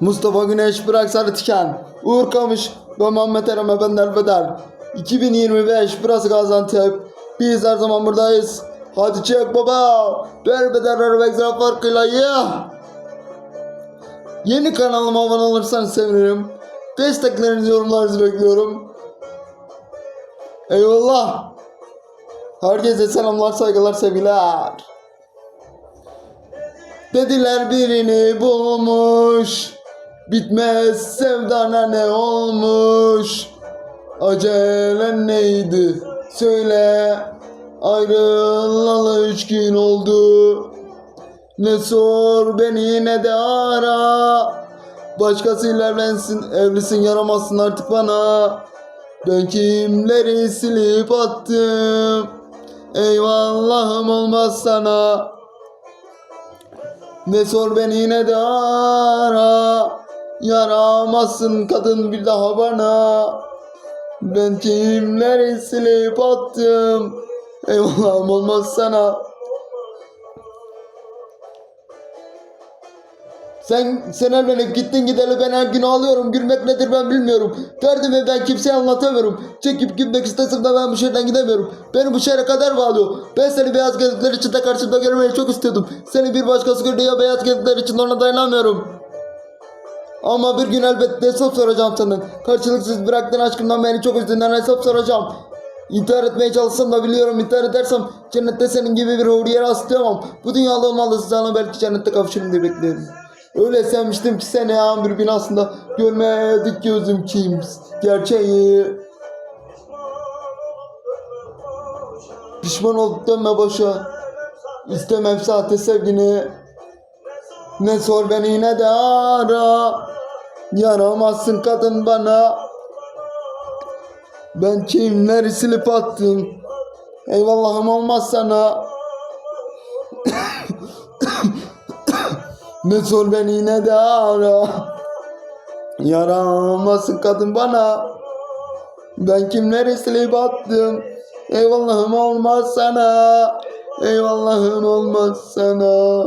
Mustafa Güneş Bırak Sarı Uğur Kamış ve Muhammed Erem'e ben Elveder. 2025 burası Gaziantep. Biz her zaman buradayız. Hadi çek baba. Derbeder Erbek Zira farkıyla ya Yeni kanalıma abone olursanız sevinirim. Desteklerinizi yorumlarınızı bekliyorum. Eyvallah. Herkese selamlar saygılar sevgiler. Dediler birini bulmuş Bitmez sevdana ne olmuş? Acelen neydi? Söyle. Ayrılalı üç gün oldu. Ne sor beni ne de ara. Başkasıyla evlensin evlisin yaramazsın artık bana. Ben kimleri silip attım? Eyvallahım olmaz sana. Ne sor beni ne de ara Yaramazsın kadın bir daha bana Ben kimleri silip attım Eyvallahım olmaz sana Sen sen evlenip gittin gideli ben her gün ağlıyorum. Gülmek nedir ben bilmiyorum. Derdimi ben kimseye anlatamıyorum. Çekip gülmek istesem de ben bu şehirden gidemiyorum. Beni bu şehre kadar bağlıyor. Ben seni beyaz gözlükler içinde karşımda görmeyi çok istiyordum. Seni bir başkası gördü ya beyaz gözlükler için ona dayanamıyorum. Ama bir gün elbette hesap soracağım senden. Karşılıksız bıraktığın aşkımdan beni çok üzdüğünden hesap soracağım. İntihar etmeye çalışsam da biliyorum intihar edersem cennette senin gibi bir huriye rastlayamam. Bu dünyada olmalısın sana belki cennette kavuşurum diye bekliyorum. Öyle sevmiştim ki seni amir binasında görmedik gözüm kim gerçeği. Pişman olduk dönme boşa. İstemem sahte sevgini. Ne sor beni ne de ara. Yaramazsın kadın bana. Ben kimleri silip attım. Eyvallahım olmaz sana. ne sor beni ne de ara. Yaramazsın kadın bana. Ben kimleri silip attım. Eyvallahım olmaz sana. Eyvallahım olmaz sana.